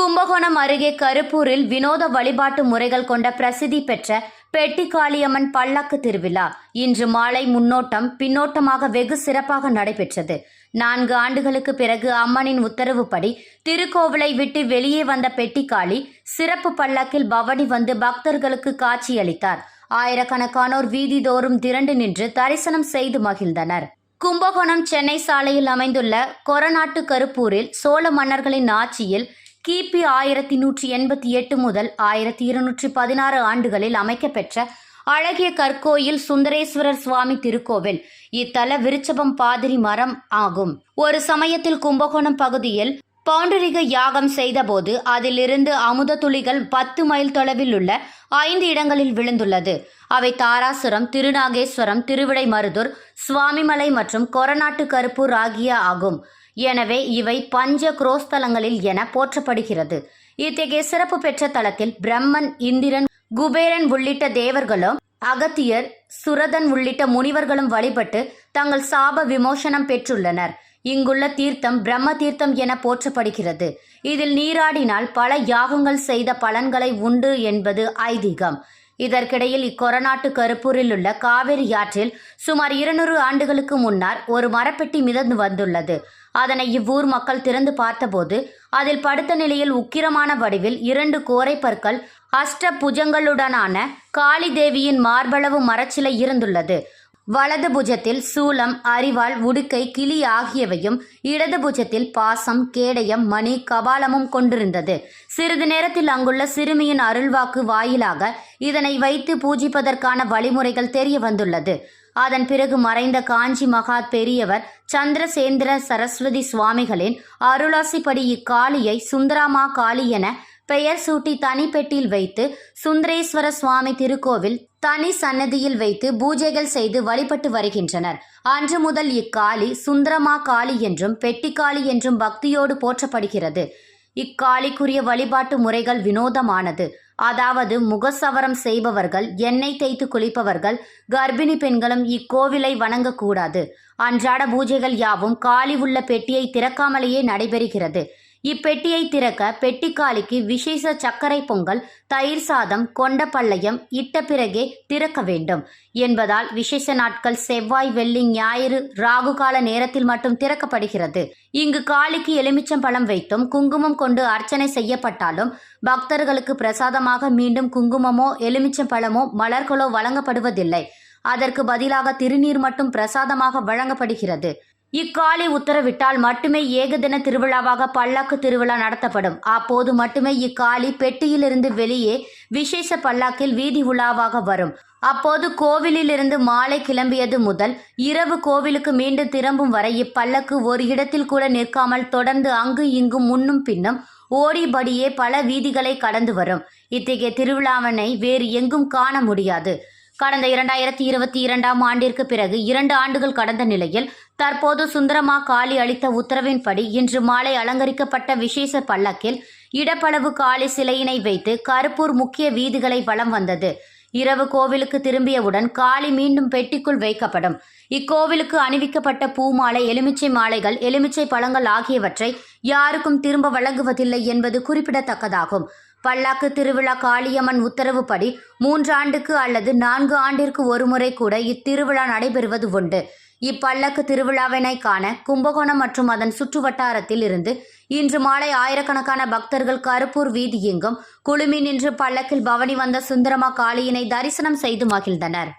கும்பகோணம் அருகே கருப்பூரில் வினோத வழிபாட்டு முறைகள் கொண்ட பிரசித்தி பெற்ற பெட்டிக்காளியம்மன் பல்லக்கு திருவிழா. இன்று மாலை முன்னோட்டம் பின்னோட்டமாக வெகு சிறப்பாக நடைபெற்றது. நான்கு ஆண்டுகளுக்கு பிறகு அம்மனின் உத்தரவுப்படி திருக்கோவிலை விட்டு வெளியே வந்த பெட்டிக்காளி சிறப்பு பல்லக்கில் பவனி வந்து பக்தர்களுக்கு காட்சியளித்தார். ஆயிரக்கணக்கானோர் வீதிதோறும் திரண்டு நின்று தரிசனம் செய்து மகிழ்ந்தனர். கும்பகோணம் சென்னை சாலையில் அமைந்துள்ள கொரநாட்டு கருப்பூரில் சோழ மன்னர்களின் ஆட்சியில் கிபி ஆயிரத்தி நூற்றி எண்பத்தி எட்டு முதல் ஆயிரத்தி இருநூற்றி பதினாறு ஆண்டுகளில் அமைக்கப்பெற்ற அழகிய கற்கோயில் சுந்தரேஸ்வரர் சுவாமி திருக்கோவில். இத்தல விருச்சபம் பாதிரி மரம் ஆகும். ஒரு சமயத்தில் கும்பகோணம் பகுதியில் பௌண்டரிக யாகம் செய்தபோது அதிலிருந்து அமுத துளிகள் பத்து மைல் தொலைவில் உள்ள ஐந்து இடங்களில் விழுந்துள்ளது. அவை தாராசுரம் திருநாகேஸ்வரம் திருவிடைமருதூர் சுவாமிமலை மற்றும் கொரநாட்டு கருப்பூர் ஆகிய ஆகும். எனவே இவை பஞ்ச குரோஸ்தலங்களில் என போற்றப்படுகிறது. இத்தகைய சிறப்பு பெற்ற தலத்தில் பிரம்மன் இந்திரன் குபேரன் உள்ளிட்ட தேவர்களும் அகத்தியர் சுரதன் உள்ளிட்ட முனிவர்களும் வழிபட்டு தங்கள் சாப விமோசனம் பெற்றுள்ளனர். இங்குள்ள தீர்த்தம் பிரம்ம தீர்த்தம் என போற்றப்படுகிறது. இதில் நீராடினால் பல யாகங்கள் செய்த பலன்களை உண்டு என்பது ஐதீகம். இதற்கிடையில் இக்கொரநாட்டு கருப்பூரில் உள்ள காவிரி ஆற்றில் சுமார் இருநூறு ஆண்டுகளுக்கு முன்னர் ஒரு மரப்பெட்டி மிதந்து வந்துள்ளது. அதனை இவ்வூர் மக்கள் திறந்து பார்த்தபோது அதில் படுத்த நிலையில் உக்கிரமான வடிவில் இரண்டு கோரை பற்கள் அஷ்ட புஜங்களுடனான காளி தேவியின் மார்பளவு மரச்சிலை இருந்துள்ளது. வலது புஜத்தில் சூலம் அரிவாள் உடுக்கை கிளி ஆகியவையும் இடது புஜத்தில் பாசம் கேடயம் மணி கபாலமும் கொண்டிருந்தது. சிறிது நேரத்தில் அங்குள்ள சிறுமியின் அருள்வாக்கு வாயிலாக இதனை வைத்து பூஜிப்பதற்கான வழிமுறைகள் தெரிய வந்துள்ளது. அதன் பிறகு மறைந்த காஞ்சி மகா பெரியவர் சந்திரசேந்திர சரஸ்வதி சுவாமிகளின் அருளாசிப்படி இக்காளியை சுந்தராமா காளி என பெயர் சூட்டி தனி பெட்டியில் வைத்து சுந்தரேஸ்வர சுவாமி திருக்கோவில் தனி சன்னதியில் வைத்து பூஜைகள் செய்து வழிபட்டு வருகின்றனர். அன்று முதல் இக்காளி சுந்தரமா காளி என்றும் பெட்டிக்காளி என்றும் பக்தியோடு போற்றப்படுகிறது. இக்காளிக்குரிய வழிபாட்டு முறைகள் வினோதமானது. அதாவது முகசவரம் செய்பவர்கள் எண்ணெய் தேய்த்து குளிப்பவர்கள் கர்ப்பிணி பெண்களும் இக்கோவிலை வணங்கக்கூடாது. அன்றாட பூஜைகள் யாவும் காளி உள்ள பெட்டியை திறக்காமலேயே நடைபெறுகிறது. இப்பெட்டியை திறக்க பெட்டிக்காளிக்கு விசேஷ சர்க்கரை பொங்கல் தயிர் சாதம் கொண்ட பள்ளையம் இட்ட பிறகே திறக்க வேண்டும். என்பதால் விசேஷ நாட்கள் செவ்வாய் வெள்ளி ஞாயிறு ராகு கால நேரத்தில் மட்டும் திறக்கப்படுகிறது. இங்கு காளிக்கு எலுமிச்சம்பழம் வைத்தும் குங்குமம் கொண்டு அர்ச்சனை செய்யப்பட்டாலும் பக்தர்களுக்கு பிரசாதமாக மீண்டும் குங்குமமோ எலுமிச்சம்பழமோ மலர்களோ வழங்கப்படுவதில்லை. அதற்கு பதிலாக திருநீர் மட்டும் பிரசாதமாக வழங்கப்படுகிறது. இக்காலி உத்தரவிட்டால் மட்டுமே ஏகதின திருவிழாவாக பல்லாக்கு திருவிழா நடத்தப்படும். அப்போது மட்டுமே இக்காலி பெட்டியிலிருந்து வெளியே விசேஷ பல்லாக்கில் வீதி உலாவாக வரும். அப்போது கோவிலிலிருந்து மாலை கிளம்பியது முதல் இரவு கோவிலுக்கு மீண்டும் திரும்பும் வரை இப்பல்லக்கு ஒரு இடத்தில் கூட நிற்காமல் தொடர்ந்து அங்கு இங்கும் முன்னும் பின்னும் ஓடிபடியே பல வீதிகளை கடந்து வரும். இத்தகைய திருவிழாவினை வேறு எங்கும் காண முடியாது. கடந்த இரண்டாயிரத்தி இருபத்தி இரண்டாம் ஆண்டிற்கு பிறகு இரண்டு ஆண்டுகள் கடந்த நிலையில் தற்போது சுந்தரமா காளி அளித்த உத்தரவின்படி இன்று மாலை அலங்கரிக்கப்பட்ட விசேஷ பல்லக்கில் இடப்பளவு காளி சிலையினை வைத்து கருப்பூர் முக்கிய வீதிகளை வலம் வந்தது. இரவு கோவிலுக்கு திரும்பியவுடன் காளி மீண்டும் பெட்டிக்குள் வைக்கப்படும். இக்கோவிலுக்கு அணிவிக்கப்பட்ட பூமாலை எலுமிச்சை மாலைகள் எலுமிச்சை பழங்கள் ஆகியவற்றை யாருக்கும் திரும்ப வழங்குவதில்லை என்பது குறிப்பிடத்தக்கதாகும். பல்லாக்கு திருவிழா காளியம்மன் உத்தரவுப்படி மூன்று ஆண்டுக்கு அல்லது நான்கு ஆண்டிற்கு ஒருமுறை கூட இத்திருவிழா நடைபெறுவது உண்டு. இப்பல்லக்கு திருவிழாவினை காண கும்பகோணம் மற்றும் அதன் சுற்று வட்டாரத்தில் இருந்து இன்று மாலை ஆயிரக்கணக்கான பக்தர்கள் கருப்பூர் வீதி எங்கும் குழுமி நின்று பல்லக்கில் பவனி வந்த சுந்தரமா காளியினை தரிசனம் செய்து மகிழ்ந்தனர்.